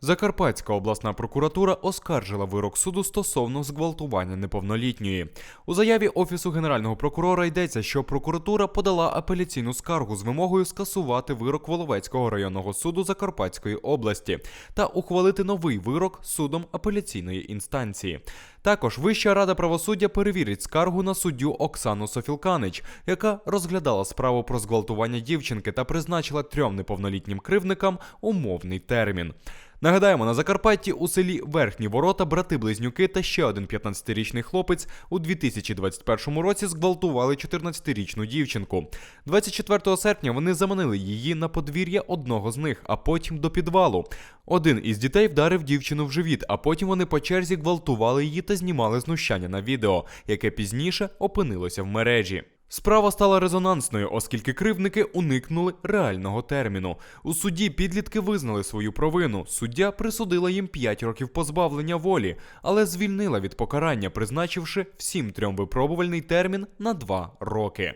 Закарпатська обласна прокуратура оскаржила вирок суду стосовно зґвалтування неповнолітньої. У заяві Офісу Генерального прокурора йдеться, що прокуратура подала апеляційну скаргу з вимогою скасувати вирок Воловецького районного суду Закарпатської області та ухвалити новий вирок судом апеляційної інстанції. Також Вища рада правосуддя перевірить скаргу на суддю Оксану Софілканич, яка розглядала справу про зґвалтування дівчинки та призначила трьом неповнолітнім кривдникам умовний термін. Нагадаємо, на Закарпатті у селі Верхні Ворота брати-близнюки та ще один 15-річний хлопець у 2021 році зґвалтували 14-річну дівчинку. 24 серпня вони заманили її на подвір'я одного з них, а потім до підвалу. Один із дітей вдарив дівчину в живіт, а потім вони по черзі гвалтували її та знімали знущання на відео, яке пізніше опинилося в мережі. Справа стала резонансною, оскільки кривдники уникнули реального терміну. У суді підлітки визнали свою провину. Суддя присудила їм 5 років позбавлення волі, але звільнила від покарання, призначивши всім трьом випробувальний термін на 2 роки.